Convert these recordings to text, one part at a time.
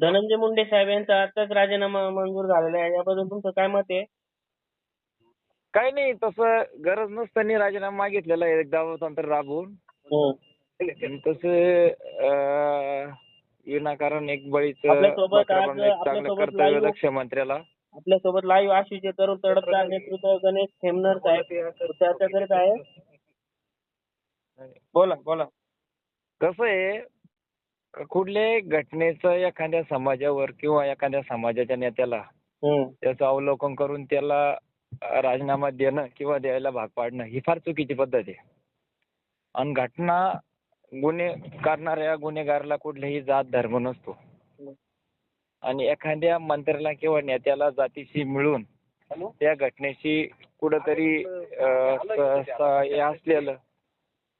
धनंजय मुंडे साहेब यांचा आताच राजीनामा मंजूर झालेला आहे. याबद्दल तुमचं काय मत आहे? काही नाही तसं गरज नसताना राजीनामा मागितलेला आहे. एकदा तंत्र राबवून. हं. तसं विनाकारण एक बळीचं दक्ष मंत्र्याला. आपल्यासोबत लाईव्ह आशिषचे तरुण तडफदार नेतृत्व गणेश खेमनर साहेब. चर्चा करीत आहे. बोला बोला. कसं आहे कुठल्याही घटनेचं एखाद्या समाजावर किंवा एखाद्या समाजाच्या नेत्याला. त्याचं अवलोकन करून त्याला राजीनामा देणं किंवा द्यायला भाग पाडणं ही फार चुकीची पद्धत आहे. आणि घटना गुन्हे करणाऱ्या गुन्हेगाराला कुठलाही जात धर्म नसतो. आणि एखाद्या मंत्र्याला किंवा नेत्याला जातीशी मिळून त्या घटनेशी कुठंतरी असलेलं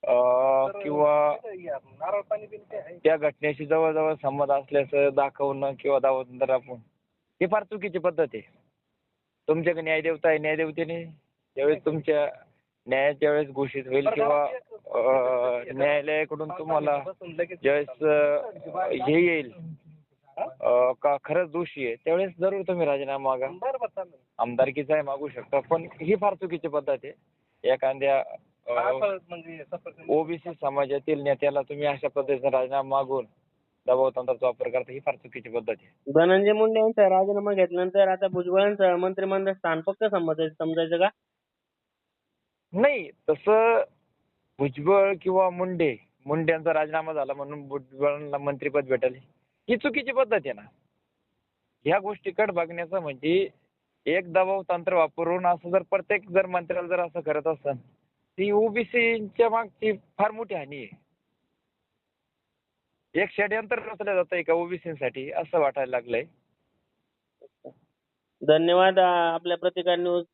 किंवा त्या घटनेशी जवळजवळ संबंध असल्याचं दाखवणं किंवा दावत राबवून ही फार चुकीची पद्धत आहे. तुमच्याकडे न्यायदेवता आहे न्यायदेवतेने ज्यावेळेस तुमच्या न्यायाच्या वेळेस घोषित होईल किंवा न्यायालयाकडून तुम्हाला ज्यावेळेस हे येईल का खरंच दोषी आहे त्यावेळेस जरूर तुम्ही राजीनामा मागा. आमदारकीचा आहे मागू शकता. पण ही फार चुकीची पद्धत आहे. एखाद्या ओबीसी समाजातील नेत्याला तुम्ही अशा पद्धतीचा राजीनामा मागून दबाव तंत्राचा वापर करता ही फार चुकीची पद्धत आहे. धनंजय मुंडे यांचा राजीनामा घेतल्यानंतर आता भुजबळांचं मंत्रिमंडळ स्थान फक्त समजायचं समजायचं का? नाही तसं भुजबळ किंवा मुंडे मुंड्यांचा राजीनामा झाला म्हणून भुजबळांना मंत्रिपद भेटले. ही चुकीची पद्धत आहे ना. ह्या गोष्टीकडे बघण्याचं म्हणजे एक दबाव तंत्र वापरून असं जर प्रत्येक जर मंत्र्याला जर असं करत असेल ती ओबीसीच्या मागची फार मोठी हानी आहे. एक षडयंत्र रचलं जात आहे का ओबीसीसाठी असं वाटायला लागलंय. धन्यवाद आपल्या प्रतिकार न्यूज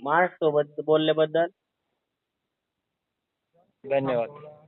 महाराष्ट्र सोबत बोलल्याबद्दल. धन्यवाद.